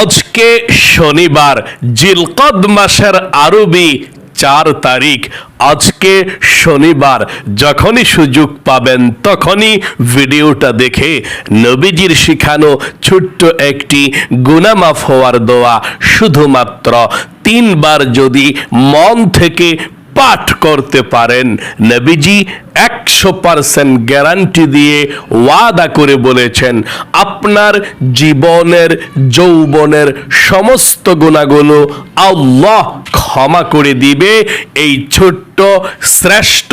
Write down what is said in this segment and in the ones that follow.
আজকে শনিবার, জিলকদ মাসের আরবি চার তারিখ। আজকে শনিবার, যখনই সুযোগ পাবেন তখনই ভিডিওটা দেখে নবীজির শিখানো ছোট্ট একটি গুনামাফ হওয়ার দোয়া শুধুমাত্র তিনবার যদি মন থেকে পাঠ করতে পারেন, নবীজি একশো পার্সেন্ট গ্যারান্টি দিয়ে ওয়াদা করে বলেছেন, আপনার জীবনের, যৌবনের সমস্ত গুণাগুলো আল্লাহ ক্ষমা করে দিবে। এই ছোট্ট, শ্রেষ্ঠ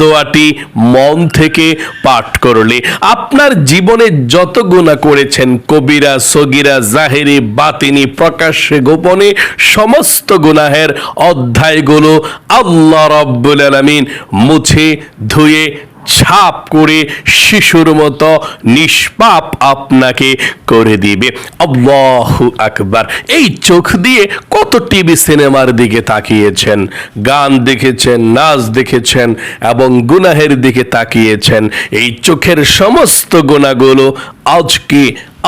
দোয়াটি মন থেকে পাঠ করলে। আপনার জীবনে যত গুণা করেছেন, কবিরা, সগিরা, জাহেরি, বাতিনি, প্রকাশ্যে, গোপনে, সমস্ত গুনাহের অধ্যায়গুলো আল্লাহ রব্বুল আলমিন মুছে ধুয়ে ছাপ করে শিশুর মতো নিষ্পাপ আপনাকে করে দিবে। আল্লাহু আকবার। এই চোখ দিয়ে কত টিভি সিনেমার দিকে তাকিয়েছেন, গান দেখেছেন, নাচ দেখেছেন এবং গুনাহের দিকে তাকিয়েছেন। এই চোখের সমস্ত গুণাগুলো আজকে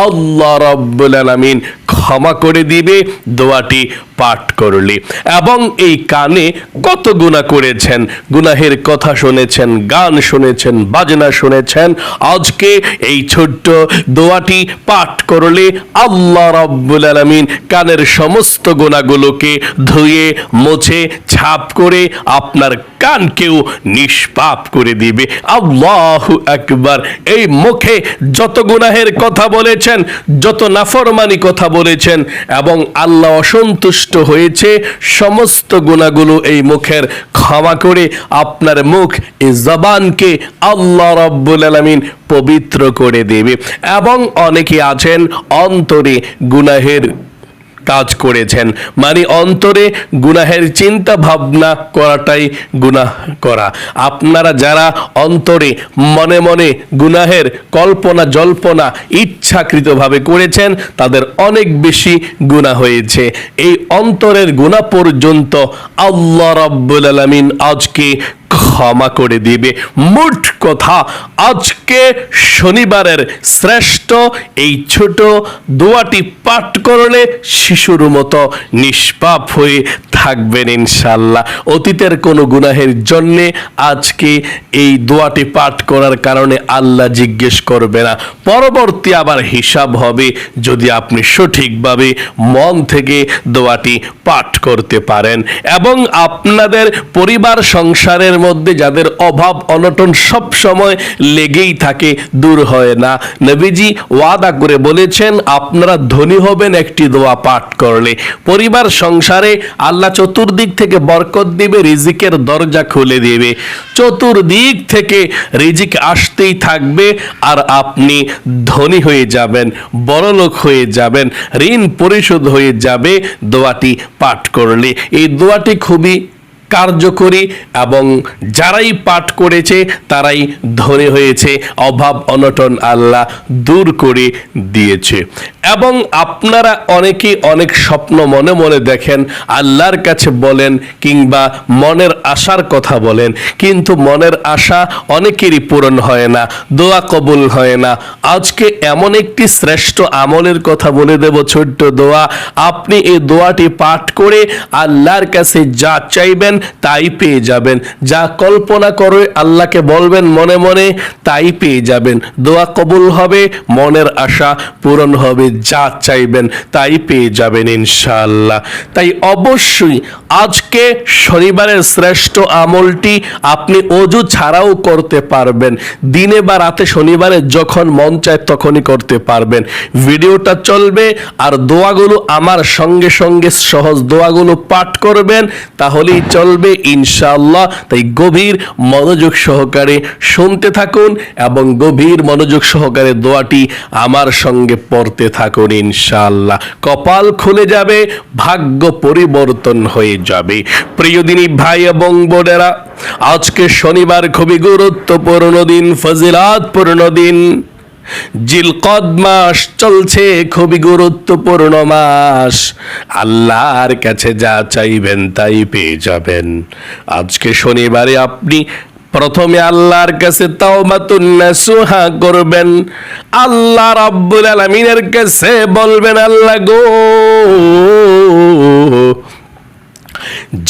আল্লাহ রব্বুল আলমিন ক্ষমা করে দিবে। দোয়াটি পাঠ করলে। এবং এই কানে কত গুণা করেছেন, গুনাহের কথা শুনেছেন, গান শুনেছেন, বাজনা শুনেছেন। আজকে এই ছোট্ট দোয়াটি পাঠ করলে আল্লাহ রব্বুল আলমিন কানের সমস্ত গুণাগুলোকে ধুয়ে, মুছে, ছাপ করে আপনার কানকেও নিষ্পাপ করে দিবে। আল্লাহ একবার এই মুখে যত গুনাহের কথা বলেছেন, যত নাফরমানি কথা বলেছেন এবং আল্লাহ অসন্তুষ্ট হয়েছে, সমস্ত গুণাগুলো এই মুখের ক্ষমা করে আপনার মুখ এই জবানকে আল্লাহ রব্বুল আলমিন পবিত্র করে দেবে। এবং অনেকে আছেন অন্তরে গুনাহের কাজ করেছেন। মানে অন্তরে গুনাহের চিন্তা ভাবনা করাটাই গুনাহ করা। আপনারা যারা অন্তরে মনে মনে গুনাহের কল্পনা, জল্পনা ইচ্ছাকৃতভাবে করেছেন, তাদের অনেক বেশি গুনাহ হয়েছে। এই অন্তরের গুনাহ পর্যন্ত আল্লাহ রাব্বুল আলামিন আজকে ক্ষমা করে দিবে। মোট কথা, আজকে শনিবারের শ্রেষ্ঠ এই ছোট দোয়াটি পাঠ করলে শিশুর মতো নিষ্পাপ হয়ে থাকবেন ইনশাল্লাহ অতীতের কোনো গুনাহের জন্যে আজকে এই দোয়াটি পাঠ করার কারণে আল্লাহ জিজ্ঞেস করবে না। পরবর্তী আবার হিসাব হবে, যদি আপনি সঠিকভাবে মন থেকে দোয়াটি পাঠ করতে পারেন। এবং আপনাদের পরিবার, সংসারের মধ্যে যাদের অভাব, অনটন সব সময় লেগেই থাকে, দূর হয় না। নবীজি ওয়াদা করে বলেছেন, আপনারা ধনী হবেন, একটি দোয়া পাঠ করলে। পরিবার সংসারে আল্লাহ চতুর্দিক থেকে বরকত দিবে, রিজিকের দরজা খুলে দেবে। চতুর্দিক থেকে রিজিক আসতেই থাকবে, আর আপনি ধনী হয়ে যাবেন, বড়লোক হয়ে যাবেন, ঋণ পরিশোধ হয়ে যাবে দোয়াটি পাঠ করলে। এই দোয়াটি খুবই কার্যকরী এবং যারাই পাঠ করেছে, তারাই ধনী হয়েছে। অভাব, অনটন আল্লাহ দূর করে দিয়েছে। এবং আপনারা অনেকেই অনেক স্বপ্ন মনে মনে দেখেন, আল্লাহর কাছে বলেন কিংবা মনের আশার কথা বলেন, কিন্তু মনের আশা অনেকেরই পূরণ হয় না, দোয়া কবুল হয় না। আজকে এমন একটি শ্রেষ্ঠ আমলের কথা বলে দেব, ছোট্ট দোয়া। আপনি এই দোয়াটি পাঠ করে আল্লাহর কাছে যা চাইবেন তাই পেয়ে যাবেন। যা কল্পনা করে আল্লাহকে বলবেন মনে মনে, তাই পেয়ে যাবেন। দোয়া কবুল হবে, মনের আশা পূরণ হবে, যা চাইবেন তাই পেয়ে যাবেন ইনশাআল্লাহ। তাই অবশ্যই আজকে শনিবারের শ্রেষ্ঠ আমলটি আপনি অজু ছাড়াও করতে পারবেন। দিনে বা রাতে শনিবারে যখন মন চায় তখনই করতে পারবেন। ভিডিওটা চলবে আর দোয়াগুলো আমার সঙ্গে সঙ্গে সহজ দোয়াগুলো পাঠ করবেন, তাহলেই চলবে ইনশাআল্লাহ। তাই গভীর মনোযোগ সহকারে শুনতে থাকুন এবং গভীর মনোযোগ সহকারে দোয়াটি আমার সঙ্গে পড়তে থাকুন ইনশাআল্লাহ। কপাল খুলে যাবে, ভাগ্য পরিবর্তন হয়ে যাবে। প্রিয়দিনী ভাই এবং বোনেরা, আজকে শনিবার খুবই গুরুত্বপূর্ণ দিন, ফজিলাতপূর্ণ দিন। জিলকদ মাস চলছে খুবই গুরুত্বপূর্ণ মাস। আল্লাহর কাছে যা চাইবেন তাই পেয়ে যাবেন। আজকে শনিবারে আপনি প্রথমে আল্লাহর কাছে তাওবাতুন নাসুহা করবেন। আল্লাহ রাব্বুল আলামিনের কাছে বলবেন, আল্লাহ গো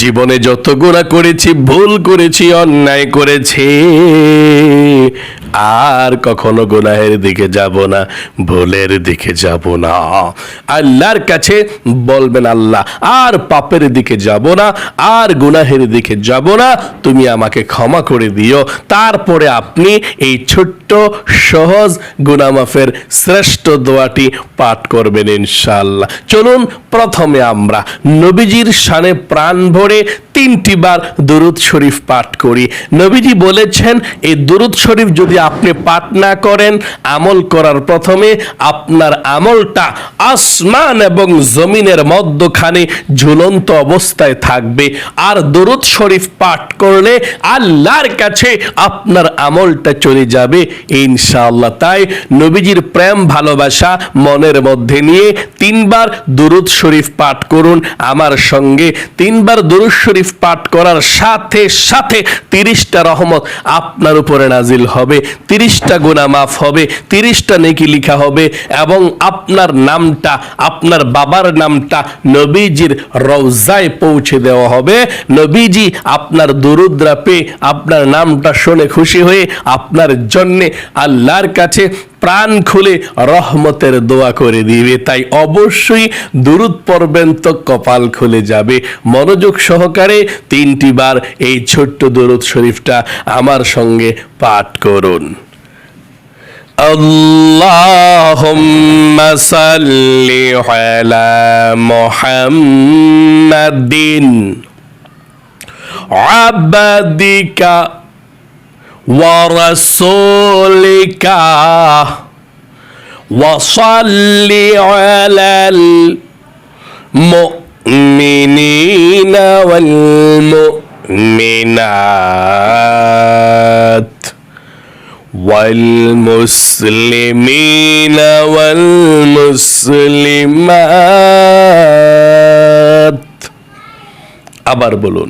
জীবনে যত গুণা করেছি, ভুল করেছি, অন্যায় করেছি, আর কখনো গুনাহের দিকে যাব না, ভুলের দিকে যাব না। আল্লাহর কাছে বলবেন, আল্লাহ, আর পাপের দিকে যাব না, আর গুনাহের দিকে যাব না, তুমি আমাকে ক্ষমা করে দিও। তারপরে আপনি এই ছোট্ট, সহজ গুনামাফের শ্রেষ্ঠ দোয়াটি পাঠ করবেন ইনশাআল্লাহ। চলুন প্রথমে আমরা নবীজির শানে প্রাণ ভরে তিনটি বার দুরুদ শরীফ পাঠ করি। নবীজি বলেছেন, এই দুরুদ শরীফ যদি আপনি পাঠ না করেন, আমল করার প্রথমে আপনার আমলটা আসমান এবং জমিনের মধ্যখানে ঝুলন্ত অবস্থায় থাকবে। আর দরুদ শরীফ পাঠ করলে আল্লাহর কাছে আপনার আমলটা চলে যাবে। ইনশাআল্লাহ। তাই নবীজির প্রেম, ভালোবাসা মনের মধ্যে নিয়ে তিনবার দুরুদ শরীফ পাঠ করুন। আমার সঙ্গে তিনবার দুরুদ শরীফ পাঠ করার সাথে সাথে তিরিশটা রহমত আপনার উপরে নাজিল হবে, তিরিশটা গুণা মাফ হবে, তিরিশটা নেকি লিখা হবে এবং আপনার নামটা, আপনার বাবার নামটা নবীজির রওজায় পৌঁছে দেওয়া হবে। নবীজি আপনার দুরুদ্রা পেয়ে আপনার নামটা শুনে খুশি হয়ে আপনার জন্যে আল্লাহর কাছে প্রাণ খুলে রহমতের দোয়া করে দিবে তাই অবশ্যই দুরুদ পড়বেন তো কপাল খুলে যাবে মনোযোগ সহকারে তিনটি বার এই ছোট্ট দুরুদ শরীফটা আমার সঙ্গে পাঠ করুন اللهم صل على محمد عبدك ورسولك وصل على المؤمنين والمؤمنات والمسلمين والمسلمات আবার বলুন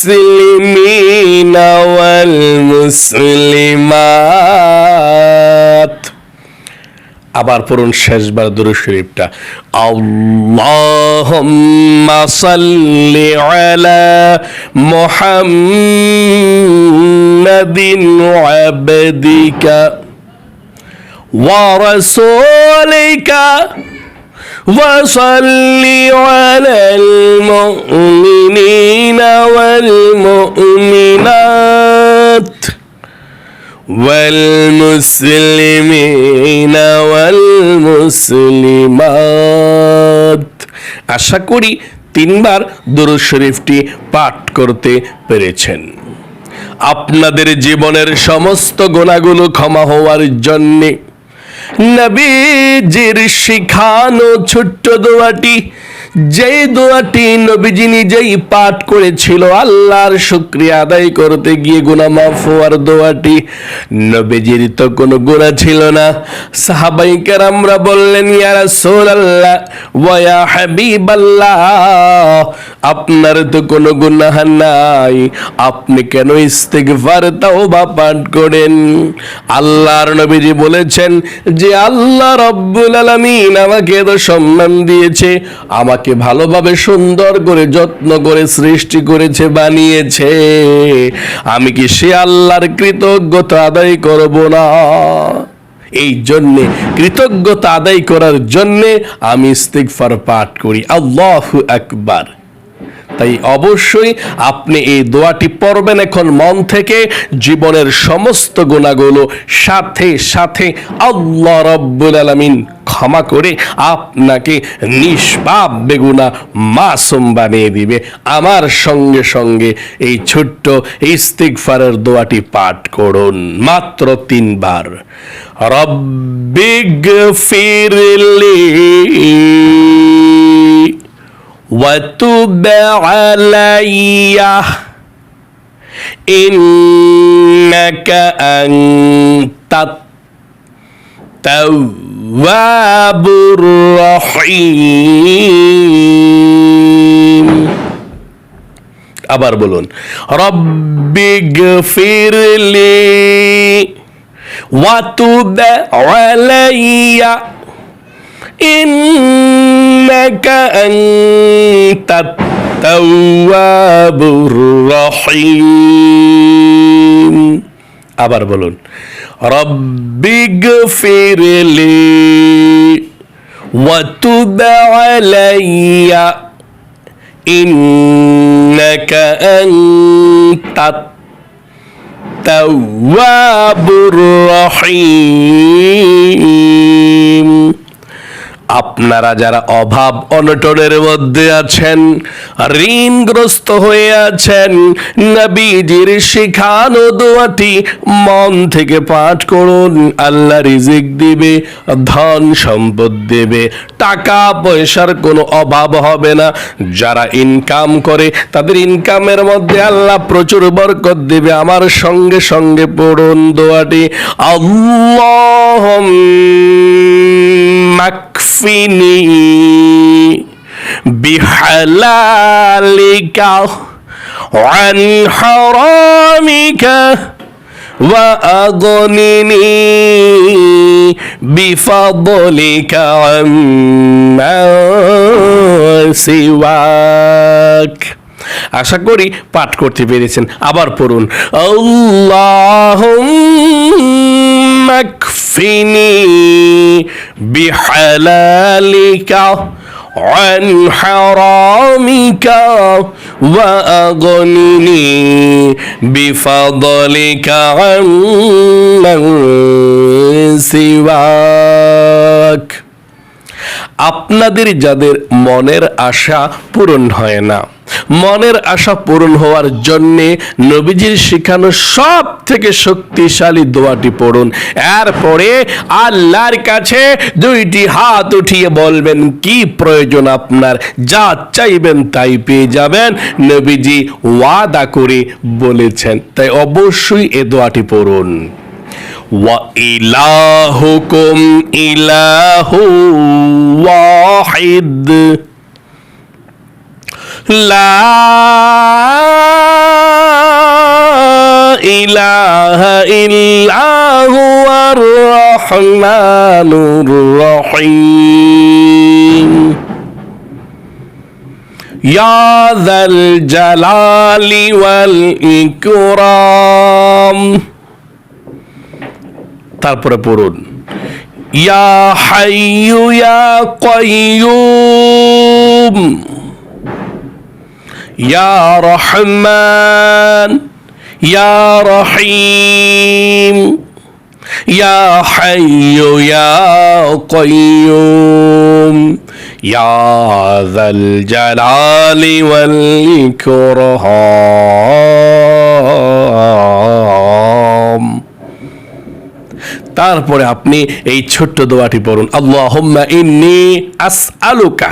والمسلمين والمسلمات আবার পড়ুন শেষবার দুরূদ শরীফটা আল্লাহুম্মা সাল্লি আলা মুহাম্মাদিন আবদিকা ওয়া রাসূলিকা وصل على المؤمنين والمؤمنات والمسلمين والمسلمات আশা করি তিনবার দুরুদ শরীফটি পাঠ করতে পেরেছেন আপনাদের জীবনের সমস্ত গোনাগুলো ক্ষমা হওয়ার জন্যে নবীজির শিখানো ছোট্ট দোয়াটি, যেই দোয়াটি নবীজি নিজেই পাঠ করেছিল, আল্লাহর শুক্রিয়া আদায় করতে গিয়ে গুনাহ মাফ হওয়ার দোয়াটি নবীজির তো কোনো গুনাহ ছিল না। সাহাবাই কেরামরা বললেন, ইয়া রাসূলুল্লাহ, ওয়া ইয়া হাবিবাল্লাহ আপনার তো কোনো গুনাহ নাই। আপনি কেন ইস্তিগফার, তাওবা পাঠ করেন? আল্লাহর নবীজি বলেছেন যে, আল্লাহ রব্বুল আলামিন আমাকে এত সম্মান দিয়েছে, আমাকে ভালোভাবে সুন্দর করে, যত্ন করে সৃষ্টি করেছে, বানিয়েছে। আমি কি সে আল্লাহর কৃতজ্ঞতা আদায় করব না? এই জন্যে, কৃতজ্ঞতা আদায় করার জন্যে আমি ইস্তিগফার পাঠ করি। আল্লাহু আকবার। তাই অবশ্যই আপনি এই দোয়াটি পড়বেন এখন মন থেকে, জীবনের সমস্ত গুণাগুলো সাথে সাথে আল্লাহ রব্বুল আলামিন ক্ষমা করে আপনাকে নিষ্পাপ বেগুনা মাসুম বানিয়ে দিবে। আমার সঙ্গে সঙ্গে এই ছোট্ট ইস্তিগফারের দোয়াটি পাঠ করুন মাত্র তিনবার। রব্বিগ ফিরলি وتب علي إنك أنت التواب الرحيم আবার বলুন রব্বিগ ফিরলি ওয়াতুব আলাইয়া إنك أنت التواب الرحيم আবার বলুন রব্বিগ ফিরলি وتب علي إنك أنت التواب الرحيم আপনারা যারা অভাব অনটনের মধ্যে আছেন, ঋণগ্রস্ত হয়ে আছেন, নবীজির শিখানো দোয়াটি মন থেকে পাঠ করুন, আল্লাহ রিজিক দিবে, ধন সম্পদ দেবে। টাকা পয়সার কোনো অভাব হবে না। যারা ইনকাম করে, তাদের ইনকামের মধ্যে আল্লাহ প্রচুর বরকত দেবে। আমার সঙ্গে সঙ্গে পড়ুন দোয়াটি। আল্লাহ মাকফিনি বিহালালিকা عن حرامك وأغنني بفضلك عما سواك আশা করি পাঠ করতে পেরেছেন আবার পড়ুন আল্লাহুম্মা কফিনি বিহালালিকা عن حرامك وأغنني بفضلك عمن سواك আপনাদের যাদের মনের আশা পূরণ হয় না মনের আশা পূরণ হওয়ার জন্যে নবীজির শেখানো সব থেকে শক্তিশালী দোয়াটি পড়ুন এরপরে আল্লাহর কাছে দুইটি হাত উঠিয়ে বলবেন কি প্রয়োজন আপনার যা চাইবেন তাই পেয়ে যাবেন নবীজি ওয়াদা করে বলেছেন তাই অবশ্যই এ দোয়াটি পড়ুন وإلهكم إله واحد لا إله إلا هو الرحمن الرحيم يا ذا الجلال والإكرام তারপরে পড়ুন ইয়া হাইয়ু ইয়া কাইয়ুম ইয়া রহমান, ইয়া রহিম, ইয়া হাইয়ু, ইয়া কাইয়ুম, ইয়া যাল জালালি ওয়াল ইকরাম। তারপরে আপনি এই ছোট্ট দোয়াটি পড়ুন, আল্লাহুম্মা ইন্নি আসআলুকা।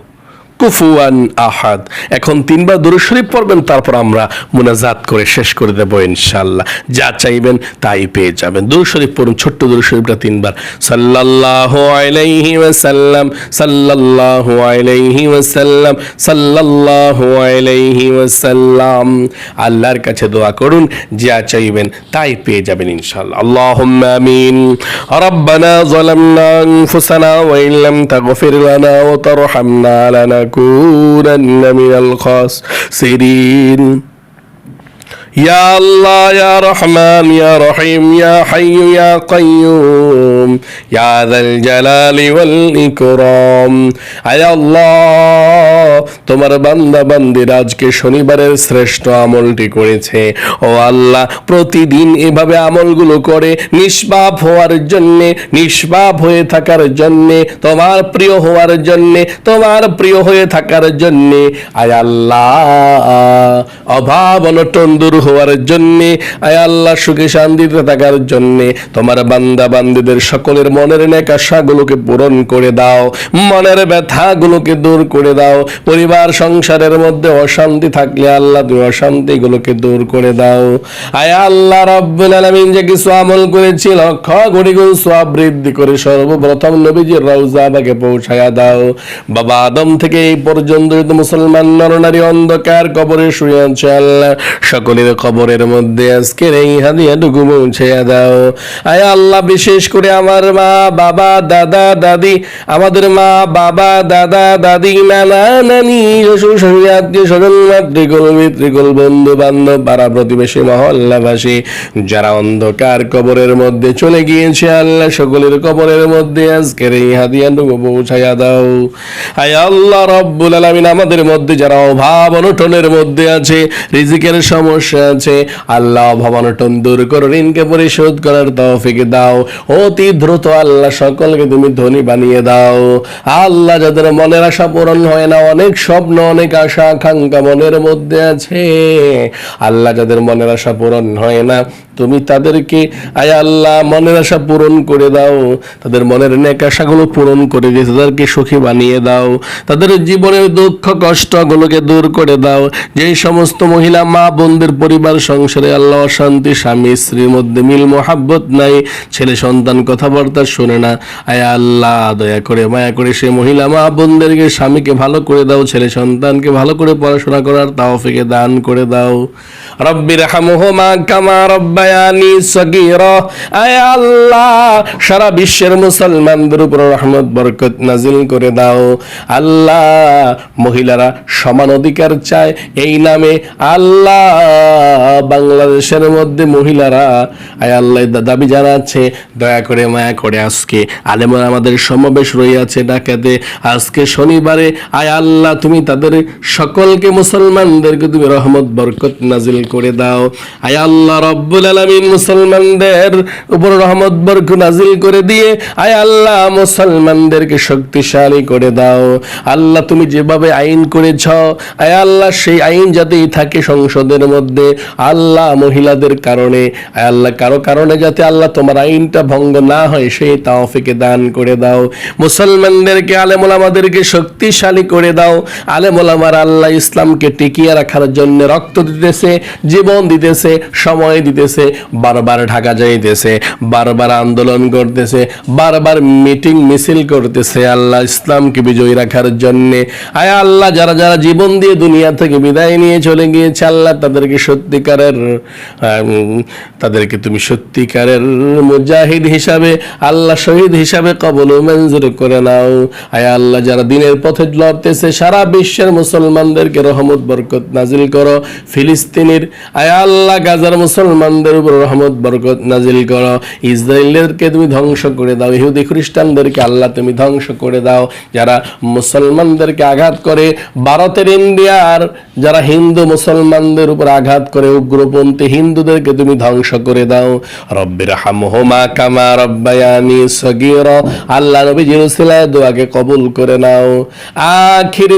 কুফুয়ান আহাদ এখন তিনবার দুরূদ শরীফ পড়বেন তারপর আমরা মুনাজাত করে শেষ করে দেবো ইনশাল্লাহ যা চাইবেন তাই পেয়ে যাবেন দুরূদ শরীফ পড়ুন ছোট্ট দুরূদ শরীফটা তিনবার সাল্লাল্লাহু আলাইহি ওয়াসাল্লাম সাল্লাল্লাহু আলাইহি ওয়াসাল্লাম সাল্লাল্লাহু আলাইহি ওয়াসাল্লাম আল্লাহর কাছে দোয়া করুন যা চাইবেন তাই পেয়ে যাবেন ইনশাআল্লাহ আল্লাহুম্মা আমিন ربنا ظلمنا أنفسنا وإن لم تغفر لنا وترحمنا لنكن لأكونن من الخاسرين. يا الله يا رحمن يا رحيم يا حي يا قيوم يا ذا الجلال والإكرام. يا الله তোমার বান্দা বান্দির আজকে শনিবারের শ্রেষ্ঠ আমলটি করেছে। ও আল্লাহ প্রতিদিন এভাবে আমলগুলো করে, নিষ্পাপ হওয়ার জন্যে, নিষ্পাপ হয়ে থাকার জন্যে, তোমার প্রিয় হওয়ার জন্যে, তোমার প্রিয় হয়ে থাকার জন্যে, আয় আল্লাহ। অভাব অনটন দূর হওয়ার জন্যে, আয় আল্লাহ সুখে শান্তিতে থাকার জন্যে, তোমার বান্দা বান্দিদের সকলের মনের নেক আশাগুলোকে পূরণ করে দাও, মনের ব্যথাগুলোকে দূর করে দাও, পরিবার সংসারের মধ্যে অশান্তি থাকলে আল্লাহ তুমি অশান্তিগুলোকে দূর করে দাও। আয় আল্লাহ রব্বুল আলামিন যে কিছু আমল করেছি লক্ষ কোটি গুণ সওয়াব বৃদ্ধি করে সর্বপ্রথম নবীজির রওজা বাগে পৌঁছায়া দাও। বাবা আদম থেকে এই পর্যন্ত মুসলমান নরনারী অন্ধকার কবরে শুয়ে আছে, আল্লাহ সকলের কবরের মধ্যে আজকের এই হাদিয়াটুকু পৌঁছাইয়া দাও। আয় আল্লাহ বিশেষ করে আমার মা, বাবা, দাদা, দাদি, আমাদের মা, বাবা, দাদা, দাদি, নানা, নানি শ্বশুর শাশুড়ি আত্মীয় স্বজন মাতৃকুল মিত্রিকুল বন্ধু বান্ধব, পাড়া প্রতিবেশী, মহল্লাবাসী, যারা অন্ধকার কবরের মধ্যে চলে গিয়েছে আল্লাহ, সকলের কবরের মধ্যে আজকের এই হাদিয়াটুকু পৌঁছাইয়া দাও। আয় আল্লাহ রব্বুল আলামিন, আমাদের মধ্যে যারা অভাব অনটনের মধ্যে আছে, রিজিকের সমস্যা আছে, আল্লাহ অভাব অনটন দূর করো, ঋণকে পরিশোধ করার তৌফিক দাও। অতি দ্রুত আল্লাহ সকলকে তুমি ধনী বানিয়ে দাও। আল্লাহ যাদের মনের আশা পূরণ হয় না, অনেক স্বপ্ন অনেক আশা, আকাঙ্ক্ষা মনের মধ্যে আছে। আল্লাহ যাদের মনের আশা পূরণ হয় না, তুমি তাদেরকে, আয় আল্লাহ, মনের আশা পূরণ করে দাও। তাদের মনের নেক আশাগুলো পূরণ করে দিয়ে তাদেরকে সুখী বানিয়ে দাও। তাদের জীবনের দুঃখ, কষ্টগুলোকে দূর করে দাও। যেই সমস্ত মহিলা, মা, বোনদের পরিবার, সংসারে আল্লাহ অশান্তি, স্বামী, স্ত্রীর মধ্যে মিল, মোহাব্বত নাই, ছেলে, সন্তান কথাবার্তা শোনে না। আয় আল্লাহ, দয়া করে, মায়া করে সে মহিলা, মা, বোনদেরকে, স্বামীকে ভালো করে দাও, ছেলে সন্তানকে ভালো করে পড়াশোনা করার তাওফিকে দান করে দাও। রব্বির আল্লাহ, সারা বিশ্বের মুসলমানদের উপর রহমত, বরকত নাজিল করে দাও। আল্লাহ, মহিলারা সমান অধিকার চায় এই নামে। আল্লাহ, বাংলাদেশের মধ্যে মহিলারা, আয় আল্লাহ দাবি জানাচ্ছে, দয়া করে মায়া করে আজকে আলেমরা আমাদের সমাবেশ রইয়াছে ডাকাতে। আজকে শনিবারে, আয় আল্লাহ, তুমি তাদের সকলকে মুসলমানদেরকে তুমি রহমত, বরকত নাজিল করে দাও। আয় আল্লাহ রব্বুল আলামিন মুসলমানদের উপর রহমত, বরকত নাজিল করে দিয়ে আয় আল্লাহ মুসলমানদেরকে শক্তিশালী করে দাও। আল্লাহ তুমি যেভাবে আইন করেছ, আয় আল্লাহ সেই আইন যাতেই থাকে সংসদের মধ্যে, আল্লাহ মহিলাদের কারণে, আয় আল্লাহ কারও কারণে যাতে আল্লাহ তোমার আইনটা ভঙ্গ না হয়, সেই তাওফিকে দান করে দাও। মুসলমানদেরকে, আলেমুল আমাদেরকে শক্তিশালী করে দাও। আলেমুল আমার আল্লাহ ইসলামকে টিকিয়ে রাখার জন্য রক্ত দিতেছে, জীবন দিতেছে, সময় দিতেছে, বারবার ঢাকা যাইতেছে, বারবার আন্দোলন করতেছে, বারবার মিটিং মিছিল করতেছে আল্লাহ ইসলামকে বিজয়ী রাখার জন্য। আয় আল্লাহ, যারা যারা জীবন দিয়ে দুনিয়া থেকে বিদায় নিয়ে চলে গিয়েছে, আল্লাহ তাদেরকে সত্যিকারের তাদেরকে তুমি সত্যিকারের মুজাহিদ হিসাবে, আল্লাহ শহীদ হিসাবে কবল মঞ্জুর করে নাও। আয় আল্লাহ, যারা দিনের পথে লড়তেছে, সারা বিশ্বের মুসলমানদেরকে রহমত, বরকত নাজিল করো। ফিলিস্তিনের আয় আল্লাহ গাজার মুসলমানদের উপর রহমত, বরকত নাজিল করো। ইসরায়েলদেরকে তুমি ধ্বংস করে দাও। ইহুদি খ্রিস্টানদেরকে আল্লাহ তুমি ধ্বংস করে দাও। যারা মুসলমানদেরকে আঘাত করে, ভারতের ইন্ডিয়ার যারা হিন্দু মুসলমানদের উপর আঘাত করে, উগ্রপন্থী হিন্দুদেরকে তুমি ধ্বংস করে দাও। রব্বির হামহুমা কামা রব্বায়ানি সগীর। আল্লাহ নবী জিরুসিলায় দোয়াকে কবুল করে নাও। আখিরি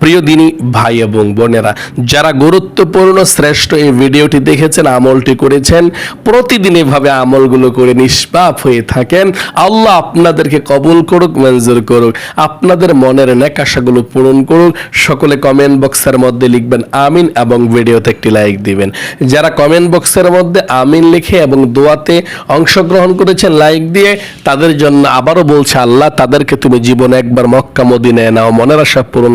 প্রিয় দিনী, ভাই এবং বোনেরা, যারা গুরুত্বপূর্ণ শ্রেষ্ঠ এই ভিডিওটি দেখেছেন, আমলটি করেছেন, প্রতিদিন এভাবে আমলগুলো করে নিষ্পাপ হয়ে থাকেন। আল্লাহ আপনাদেরকে কবুল করুক, মঞ্জুর করুক, আপনাদের মনের নেকাশাগুলো পূরণ করুক। সকলে কমেন্ট বক্সের মধ্যে লিখবেন, আমিন এবং ভিডিওতে একটি লাইক দিবেন। যারা কমেন্ট বক্সের মধ্যে আমিন লিখে এবং দোয়াতে অংশগ্রহণ করেছেন লাইক দিয়ে, তাদের জন্য আবারও বলছে, আল্লাহ তাদেরকে তুমি জীবনে একবার মক্কা, মদিনায় নাও। মনের আশা পূরণ